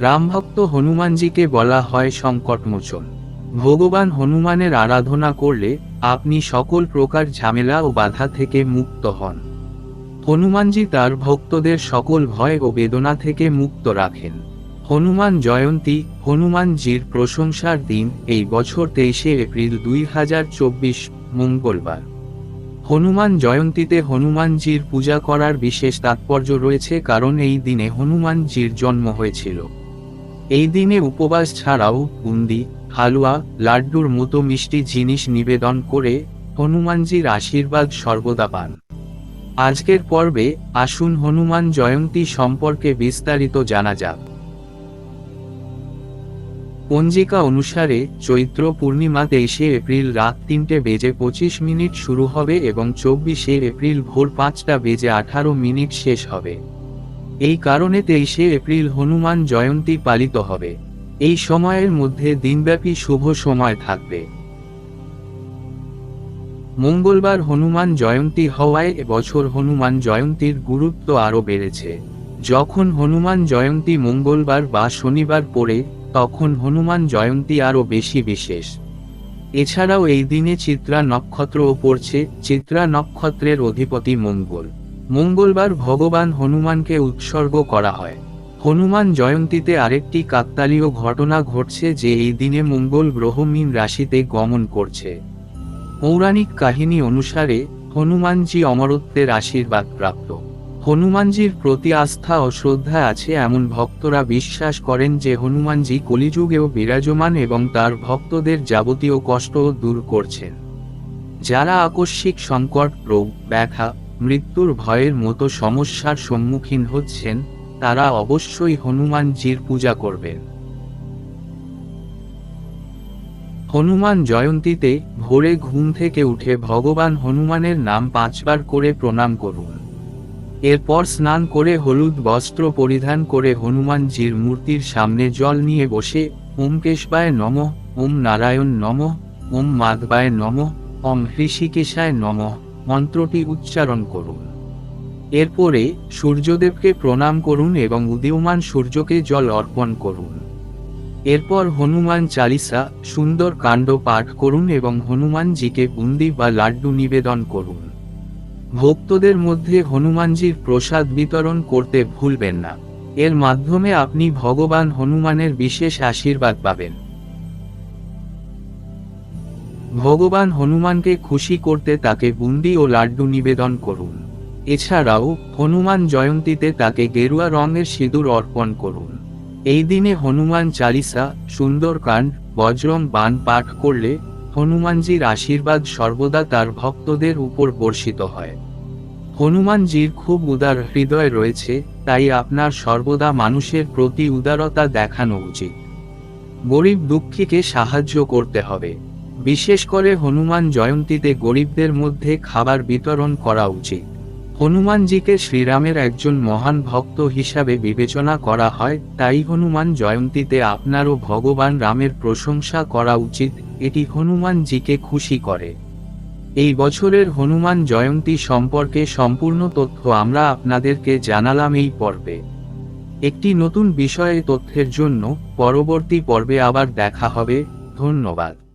রামভক্ত হনুমানজিকে বলা হয় সংকটমোচন। ভগবান হনুমানের আরাধনা করলে আপনি সকল প্রকার ঝামেলা ও বাধা থেকে মুক্ত হন। হনুমানজি তার ভক্তদের সকল ভয় ও বেদনা থেকে মুক্ত রাখেন। হনুমান জয়ন্তী, হনুমানজির প্রশংসার দিন এই বছর তেইশে এপ্রিল দুই হাজার চব্বিশ, মঙ্গলবার। হনুমান জয়ন্তীতে হনুমানজির পূজা করার বিশেষ তাৎপর্য রয়েছে কারণ এই দিনে হনুমানজির জন্ম হয়েছিল। এই দিনে উপবাস ছাড়াও বুন্দি, হালুয়া, লাড্ডুর মতো মিষ্টি জিনিস নিবেদন করে হনুমানজির আশীর্বাদ সর্বদা পান। আজকের পর্বে আসুন হনুমান জয়ন্তী সম্পর্কে বিস্তারিত জানা যাক। পঞ্জিকা অনুসারে চৈত্র পূর্ণিমা তেইশে এপ্রিল রাত তিনটে বেজে পঁচিশ মিনিট শুরু হবে এবং চব্বিশে এপ্রিল ভোর পাঁচটা বেজে আঠারো মিনিট শেষ হবে। এই কারণে তেইশে এপ্রিল হনুমান জয়ন্তী পালিত হবে। এই সময়ের মধ্যে দিনব্যাপী শুভ সময় থাকবে। মঙ্গলবার হনুমান জয়ন্তী হওয়ায় এবছর হনুমান জয়ন্তীর গুরুত্ব আরও বেড়েছে। যখন হনুমান জয়ন্তী মঙ্গলবার বা শনিবার পড়ে, তখন হনুমান জয়ন্তী আরও বেশি বিশেষ। এছাড়াও এই দিনে চিত্রা নক্ষত্রও পড়ছে। চিত্রা নক্ষত্রের অধিপতি মঙ্গল। মঙ্গলবার ভগবান হনুমানকে উৎসর্গ করা হয়। হনুমান জয়ন্তীতে আরেকটি কাকতালীয় ঘটনা ঘটছে যে এই দিনে মঙ্গল গ্রহ মীন রাশিতে গমন করছে। পৌরাণিক কাহিনী অনুসারে হনুমানজি অমরত্বের আশীর্বাদ প্রাপ্ত। হনুমানজির প্রতি আস্থা ও শ্রদ্ধা আছে এমন ভক্তরা বিশ্বাস করেন যে হনুমানজি কলিযুগেও বিরাজমান এবং তার ভক্তদের যাবতীয় কষ্ট দূর করছেন। যারা আকস্মিক সংকট, রোগ, ব্যাথা মৃত্যুর ভয়ের মতো সমস্যার সম্মুখীন হচ্ছেন, তারা অবশ্যই হনুমানজির পূজা করবেন। হনুমান জয়ন্তীতে ভোরে ঘুম থেকে উঠে ভগবান হনুমানের নাম পাঁচবার করে প্রণাম করুন। এরপর স্নান করে হলুদ বস্ত্র পরিধান করে হনুমানজির মূর্তির সামনে জল নিয়ে বসে, ওম কেশবায় নম, ওম নারায়ণ নম, ওম মাধবায় নম, ওম হৃষিকেশায় নম। মন্ত্রটি উচ্চারণ করুন। এরপরে সূর্যদেবকে প্রণাম করুন এবং উদীয়মান সূর্যকে জল অর্পণ করুন। এরপর হনুমান চালিসা, সুন্দর কাণ্ড পাঠ করুন এবং হনুমানজিকে বুন্দি বা লাড্ডু নিবেদন করুন। ভক্তদের মধ্যে হনুমানজির প্রসাদ বিতরণ করতে ভুলবেন না। এর মাধ্যমে আপনি ভগবান হনুমানের বিশেষ আশীর্বাদ পাবেন। ভগবান হনুমানকে খুশি করতে তাকে বুন্দি ও লাড্ডু নিবেদন করুন। এছাড়াও, হনুমান জয়ন্তীতে তাকে গেরুয়া রঙের সিঁদুর অর্পণ করুন। এই দিনে হনুমান চালিসা সুন্দরকাণ্ড বজ্রং বান পাঠ করলে হনুমানজির আশীর্বাদ সর্বদা তার ভক্তদের উপর বর্ষিত হয়। হনুমানজির খুব উদার হৃদয় রয়েছে, তাই আপনার সর্বদা মানুষের প্রতি উদারতা দেখানো উচিত। গরিব দুঃখীকে সাহায্য করতে হবে। বিশেষ করে হনুমান জয়ন্তীতে গরিবদের মধ্যে খাবার বিতরণ করা উচিত। হনুমানজিকে শ্রীরামের একজন মহান ভক্ত হিসাবে বিবেচনা করা হয়, তাই হনুমান জয়ন্তীতে আপনারও ভগবান রামের প্রশংসা করা উচিত, এটি হনুমানজিকে খুশি করে। এই বছরের হনুমান জয়ন্তী সম্পর্কে সম্পূর্ণ তথ্য আমরা আপনাদেরকে জানালাম এই পর্বে। একটি নতুন বিষয়ে তথ্যের জন্য পরবর্তী পর্বে আবার দেখা হবে, ধন্যবাদ।